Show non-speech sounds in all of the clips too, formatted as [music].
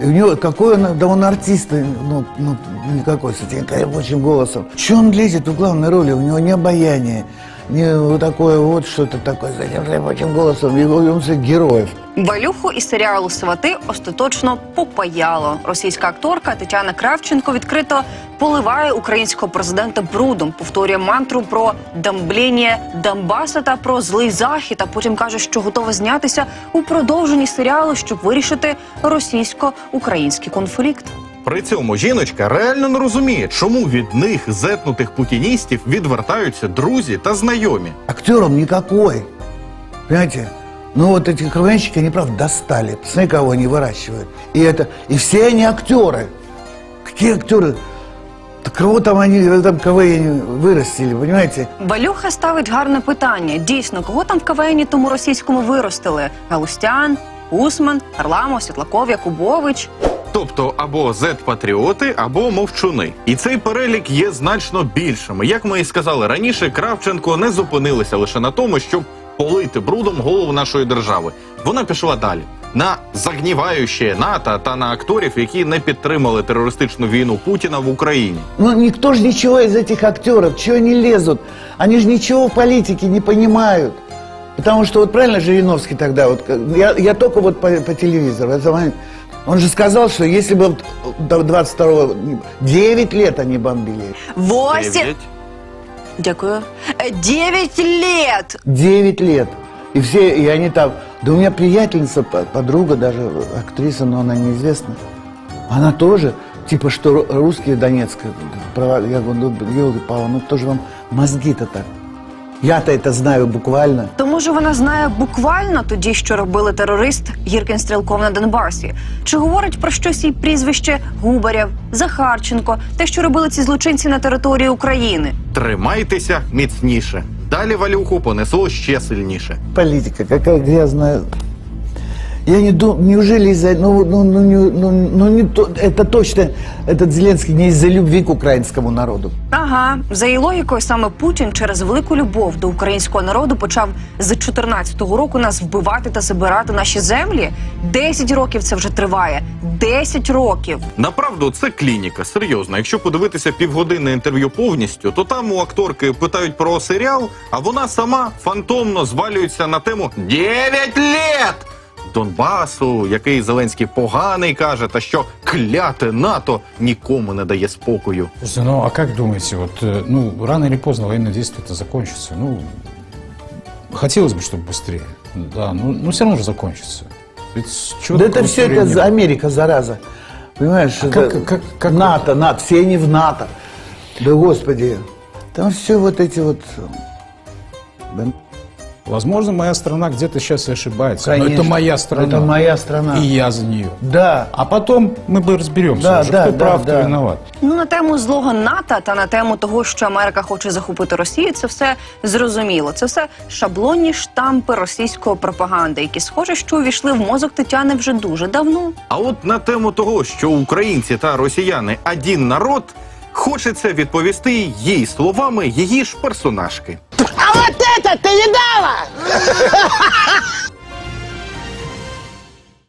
И у него какой он, да он артист, ну, ну никакой, с этим рабочим голосом. Че он лезет в главной роли? У него не обаяние, не вот такое вот что-то такое этим голосом. Его он же героев. Валюху із серіалу Свати остаточно попаяло. Російська акторка Тетяна Кравченко відкрито поливає українського президента брудом, повторює мантру про дамбління Донбаса та про злий захід. А потім каже, що готова знятися у продовженні серіалу, щоб вирішити російсько-український конфлікт. При цьому жіночка реально не розуміє, чому від них зетнутих путіністів відвертаються друзі та знайомі. Актер он никакой. Понимаете? Ну вот эти КВНщики, они правда достали. Смотри, кого они выращивают. И это, и все они актеры. Какие актеры? Так кого там они в этом КВН вырастили, понимаете? Валюха ставить гарне питання. Дійсно, кого там в КВНі тому російському виростили? Галустян, Усман, Харламов, Світлаков, Якубович. Тобто або зет-патріоти, або мовчуни. І цей перелік є значно більшим. Як ми і сказали раніше, Кравченко не зупинилася лише на тому, щоб полити брудом голову нашої держави. Вона пішла далі. На загніваюче НАТО та на акторів, які не підтримали терористичну війну Путіна в Україні. Ну, никто же ничего из этих актеров, чего они лезут? Они же ничего в политике не понимают. Потому что вот правильно Жириновский тогда, вот, я, я только вот по, по телевизору, это он же сказал, что если бы до 22-го, 9 лет они бомбили. Восемь. Дев'ять. Дякую. Е, Дев'ять лет. 9 лет. И все, и они там... Да у меня приятельница, по- подруга даже, актриса, но она неизвестна. Она тоже, типа, что ру- русские Донецкая. права- Я говорю, ну, елки пала, ну кто же вам мозги-то так? Я-то это знаю буквально. То може вона знає буквально тоді, що робили терорист Гіркін Стрілков на Донбасі? Чи говорить про щось її прізвище Губарєв, Захарченко, те, що робили ці злочинці на території України? Тримайтеся міцніше. Далі валюху понесло ще сильніше. Політика, яка грязная... Я не думаю, неужели из-за... Ну, ну, ну, не- ну, ну, не то, это точно, этот Зеленский не из-за любви к украинскому народу. Ага, за її логікою, саме Путін через велику любов до українського народу почав з 14-го року нас вбивати та забирати наші землі. Десять років це вже триває. Десять років. Направду, це клініка, серйозно. Якщо подивитися півгодини інтерв'ю повністю, то там у акторки питають про серіал, а вона сама фантомно звалюється на тему «9 літ! Донбасу, який Зеленський поганий каже, та що кляте НАТО нікому не дає спокою. Слушайте, ну а как думаете, вот, э, ну, рано или поздно военное действие это закончится? Ну, хотелось бы, чтобы быстрее. Да, ну, ну все равно же закончится. Ведь чего да такого это все это времени за нет? Америка, зараза. Понимаешь? А это как- как- как- НАТО, НАТО, все они в НАТО. Да господи. Там все вот эти вот... да, Возможно, моя страна где-то сейчас и ошибается. Но конечно. это моя страна. Это моя страна. И я за нее. Да. А потом мы бы разберемся Да, уже, да, кто да, прав, да. кто виноват. Ну на тему злого НАТО та на тему того, що Америка хоче захопити Росію, це все зрозуміло. Це все шаблонні штампи російської пропаганди, які схоже, що увійшли в мозок Тетяни вже дуже давно. А от на тему того, що українці та росіяни один народ, хочеться відповісти їй словами її ж персонажки. А вот это ты видала? [laughs]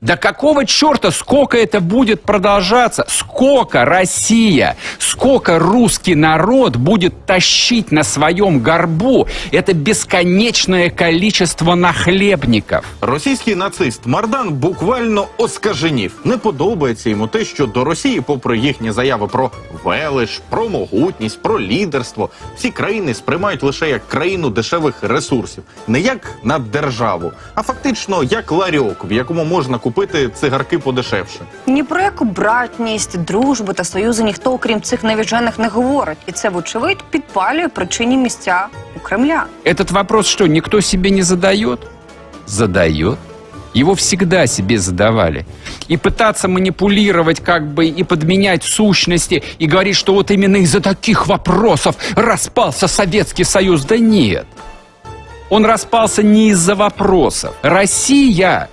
Да какого черта, сколько это будет продолжаться? Сколько Россия, сколько русский народ будет тащить на своем горбу это бесконечное количество нахлебников? Російський нацист Мардан буквально оскаженів. Не подобається йому те, що до Росії, попри їхні заяви про велич, про могутність, про лідерство, всі країни сприймають лише як країну дешевих ресурсів, не як наддержаву, а фактично як ларьок, в якому можна купити цигарки подешевше. Ні про яку братність, дружбу та союзи ніхто, окрім цих навіжених, не говорить, і це вочевидь підпалює причинні місця у Кремля. Этот вопрос что, никто себе не задает? Задает. Его всегда себе задавали. И пытаться манипулировать как бы и подменять сущности и говорить, что вот именно из-за таких вопросов распался Советский Союз. Да нет. Он распался не из-за вопросов. Россия,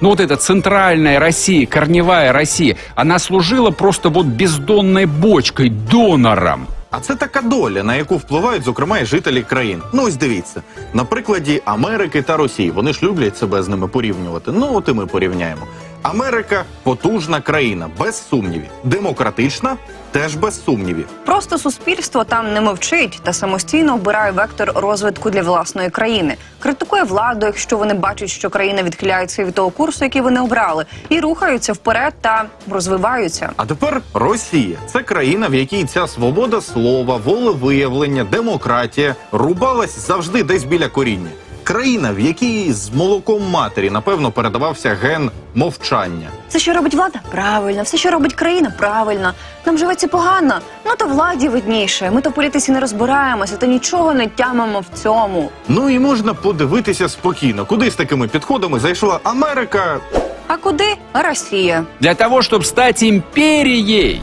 ну вот эта центральная Россия, корневая Россия, она служила просто вот бездонной бочкой, донором. А це така доля, на яку впливають, зокрема, і жителі країн. Ну ось дивіться, на прикладі Америки та Росії. Вони ж люблять себе з ними порівнювати. Ну от і ми порівняємо. Америка потужна країна, без сумнівів. Демократична теж без сумнівів. Просто суспільство там не мовчить та самостійно обирає вектор розвитку для власної країни, критикує владу, якщо вони бачать, що країна відхиляється від того курсу, який вони обрали, і рухаються вперед та розвиваються. А тепер Росія це країна, в якій ця свобода слова, волевиявлення, демократія рубалась завжди десь біля коріння Країна, в якій з молоком матері напевно передавався ген мовчання. Все, що робить влада, правильно, все, що робить країна, правильно. Нам живеться погано. Ну то владі видніше. Ми то в політиці не розбираємося, то нічого не тямимо в цьому. Ну і можна подивитися спокійно, куди з такими підходами зайшла Америка. А куди Росія? Для того, чтобы стать империей,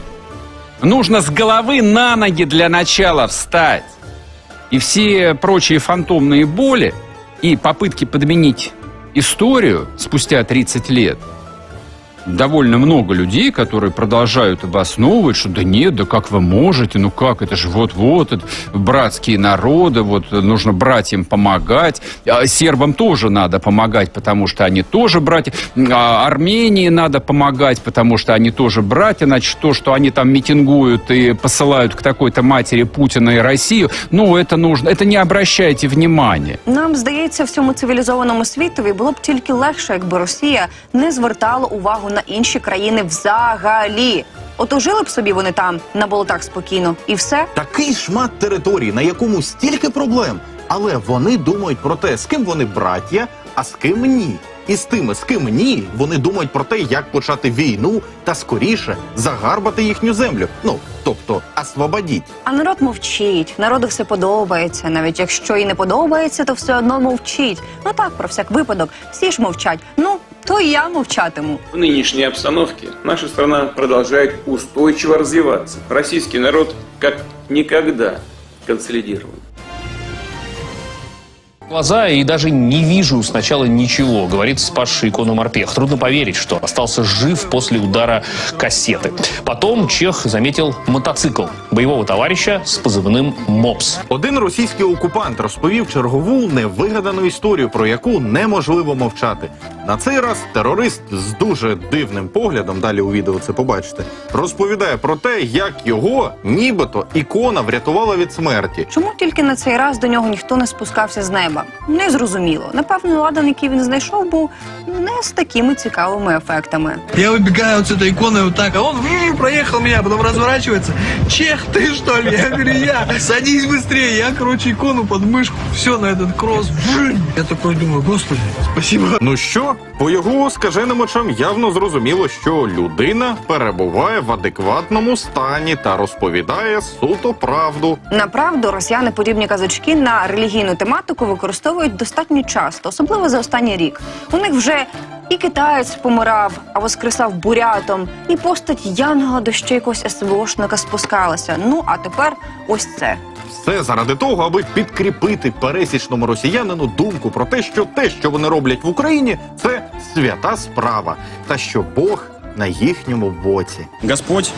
нужно с головы на ноги для начала встать. И все прочие фантомные боли и попытки подменить историю спустя 30 лет довольно много людей, которые продолжают обосновывать, что да нет, да как вы можете, ну как, это же вот-вот, это братские народы, вот нужно братьям помогать. А сербам тоже надо помогать, потому что они тоже братья. А Армении надо помогать, потому что они тоже братья. Значит, то, что они там митингуют и посылают к такой-то матери Путина и Россию, ну это нужно, это не обращайте внимания. Нам здається, всьому цивілізованому світові було б тільки легше, якби Росія не звертала увагу на інші країни взагалі. Ото жили б собі вони там на болотах спокійно, і все. Такий шмат території, на якому стільки проблем, але вони думають про те, з ким вони браття, а з ким ні. І з тими, з ким ні, вони думають про те, як почати війну та скоріше загарбати їхню землю. Ну тобто освободіть. А народ мовчить, народу все подобається. Навіть якщо і не подобається, то все одно мовчить. Ну так, про всяк випадок, всі ж мовчать. Ну то і я мовчатиму. В нынешней обстановке наша страна продолжает устойчиво развиваться. Российский народ как никогда консолидирован. глаза и даже не вижу сначала ничего, говорит спасший икону морпех. Трудно поверить, что остался жив после удара кассеты. Потом чех заметил мотоцикл боевого товарища с позывным «Мопс». Один російський окупант розповів чергову невигадану історію, про яку неможливо мовчати. На цей раз терорист з дуже дивним поглядом, далі у відео це побачите, розповідає про те, як його, нібито, ікона врятувала від смерті. Чому тільки на цей раз до нього ніхто не спускався з неба? Незрозуміло. Напевно, ладан, який він знайшов, був не з такими цікавими ефектами. Я выбегаю вот с этой иконой вот так, а он вжу, проехал меня, потом разворачивается. Чех, ты что ли? Я говорю, я. Садись быстрее. Я, короче, икону под мышку, все на этот кросс. Вжу. Я такой думаю, господи, спасибо. Ну що, По його скаженим очам явно зрозуміло, що людина перебуває в адекватному стані та розповідає суто правду. Направду, росіяни подібні казочки на релігійну тематику використовують достатньо часто, особливо за останній рік. У них вже і китаєць помирав, а воскресав бурятом, і постать Янгола до ще якогось СВОшника спускалася. Ну а тепер ось це. Все заради того, аби підкріпити пересічному росіянину думку про те, що те, що вони роблять в Україні, це свята справа, та що Бог на їхньому боці. Господь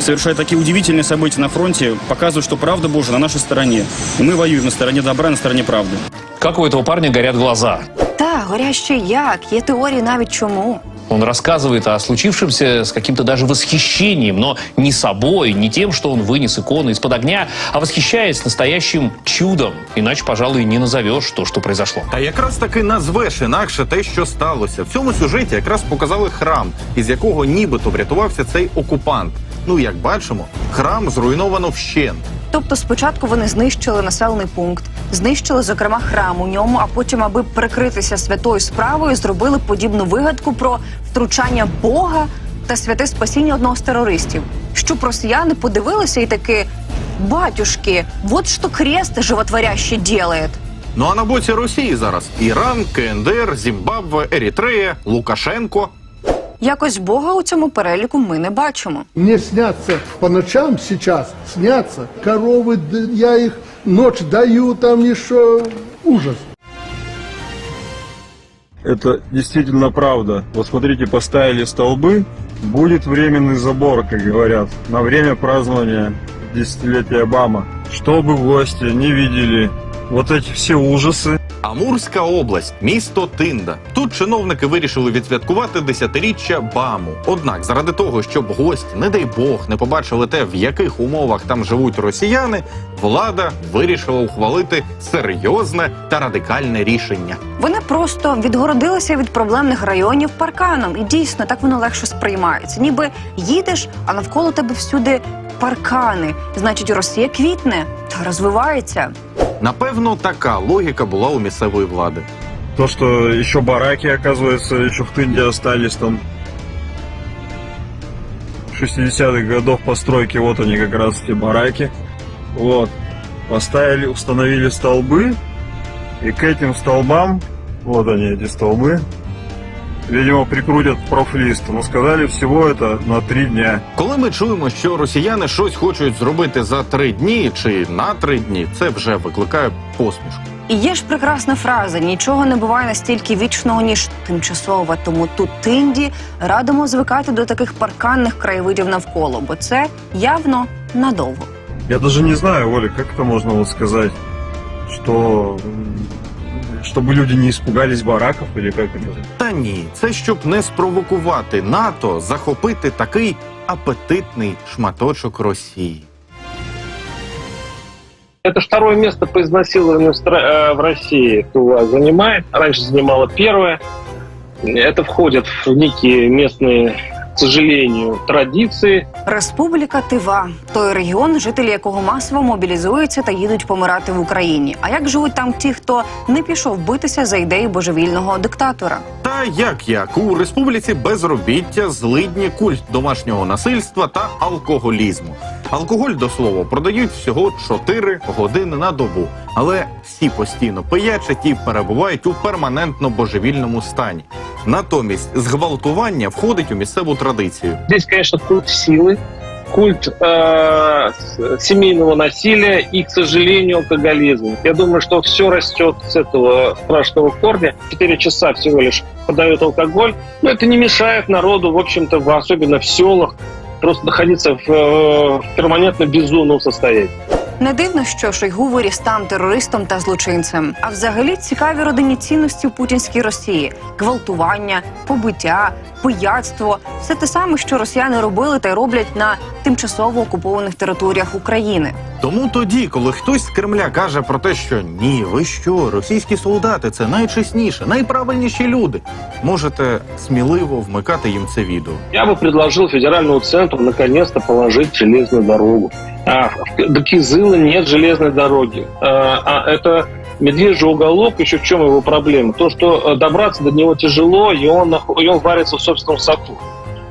совершает такие удивительные события на фронте, показывает, что правда Божия на нашей стороне. И мы воюем на стороне добра, на стороне правды. Как у этого парня горят глаза. Та горяще як, є теорії навіть чому. Он рассказывает о случившемся с каким-то даже восхищением, но не собой, не тем, что он вынес икону из-под огня, а восхищаясь настоящим чудом. Иначе, пожалуй, не назовешь то, что произошло. Та якраз таки назвеш інакше те, що сталося. В цьому сюжеті якраз показали храм, із якого нібито врятувався цей окупант. Ну, як бачимо, храм зруйновано вщент. Тобто спочатку вони знищили населений пункт, знищили, зокрема, храм у ньому, а потім, аби прикритися святою справою, зробили подібну вигадку про втручання Бога та святе спасіння одного з терористів. Щоб росіяни подивилися і таки батюшки, вот що крест животворяще делает. Ну а на боці Росії зараз Іран, КНДР, Зімбабве, Ерітрея, Лукашенко. Якось Бога у цьому переліку ми не бачимо. Мне снятся по ночам сейчас, снятся коровы, д- я их ночь даю, там еще ужас. Это действительно правда. Вот смотрите, поставили столбы, будет временный забор, как говорят, на время празднования десятилетия Обама. Чтобы гости не видели вот эти все ужасы. Амурська область, місто Тинда. Тут чиновники вирішили відсвяткувати десятиріччя БАМу. Однак, заради того, щоб гості, не дай Бог, не побачили те, в яких умовах там живуть росіяни, влада вирішила ухвалити серйозне та радикальне рішення. Вони просто відгородилися від проблемних районів парканом, і дійсно так воно легше сприймається. Ніби їдеш, а навколо тебе всюди паркани. Значить, Росія квітне та розвивається. Напевно, така логіка була у місцевої влади. То, что еще бараки, оказывается, еще в Тынде остались там 60-х годов постройки, вот они как раз эти бараки. Вот. Поставили, установили столбы, и к этим столбам, вот они, эти столбы, видимо, прикрутят профлист. Но сказали всего это на три дня. Коли ми чуємо, що росіяни щось хочуть зробити за три дні чи на три дні, це вже викликає посмішку. І є ж прекрасна фраза: нічого не буває настільки вічного, ніж тимчасове. Тому тут тинді радимо звикати до таких парканних краєвидів навколо, бо це явно надовго. Я даже не знаю, Оля, как это можно вот сказать, что м, чтобы люди не испугались бараков или как это? Та ні, це щоб не спровокувати НАТО захопити такий апетитний шматочок Росії. Это второе место по изнасилованию в стра- э, в России Тува занимает. Раньше занимала первое. Это входит в некие местные, к сожалению, традиции. Республіка Тива той регіон, жителі якого масово мобілізуються та їдуть помирати в Україні. А як живуть там ті, хто не пішов битися за ідеї божевільного диктатора? Та як як у республіці безробіття, злидні, культ домашнього насильства та алкоголізму. Алкоголь до слова продають всього 4 години на добу, але всі постійно пиячать і перебувають у перманентно божевільному стані. Натомість зґвалтування входить у місцеву традицію. Здесь, конечно, культ силы, культ э, с- семейного насилия и, к сожалению, алкоголизм. Я думаю, что все растет с этого страшного корня. Четыре часа всего лишь подают алкоголь. Но это не мешает народу, в общем-то, в- особенно в селах, просто находиться в, э, в перманентно безумном состоянии. Не дивно, що Шойгу виріс там терористом та злочинцем. А взагалі цікаві родинні цінності в путінській Росії: гвалтування, побиття, пияцтво все те саме, що росіяни робили та й роблять на тимчасово окупованих територіях України. Тому тоді, коли хтось з Кремля каже про те, що ні, ви що, російські солдати це найчесніше, найправильніші люди, можете сміливо вмикати їм це відео. Я бы предложил федеральному центру наконец-то положить железную дорогу. А, в- до Кизыла нет железной дороги. А, а это медвежий уголок, еще в чем его проблема? То, что э, добраться до него тяжело, и он, и он варится в собственном соку.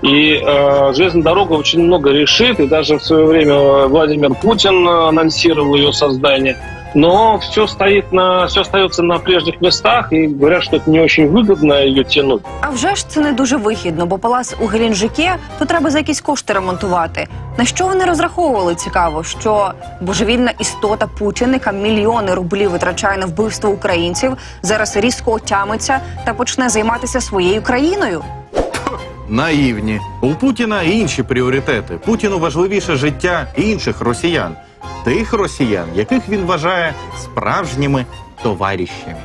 И э, железная дорога очень много решит, и даже в свое время э, Владимир Путин э, анонсировал ее создание. Но все стоит на, все остается на прежних местах, и говорят, что это не очень выгодно ее тянуть. А вже ж це не дуже вигідно, бо палац у Геленджике то треба за якісь кошти ремонтувати. На що вони розраховували? Цікаво, що божевільна істота Путін, яка мільйони рублів витрачає на вбивство українців, зараз різко отямиться та почне займатися своєю країною. Наївні. У Путіна інші пріоритети. Путіну важливіше життя інших росіян, тих росіян, яких він вважає справжніми товаріщами.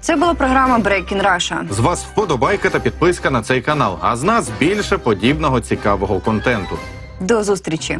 Це була програма Breaking Russia. З вас вподобайка та підписка на цей канал. А з нас більше подібного цікавого контенту. До зустрічі.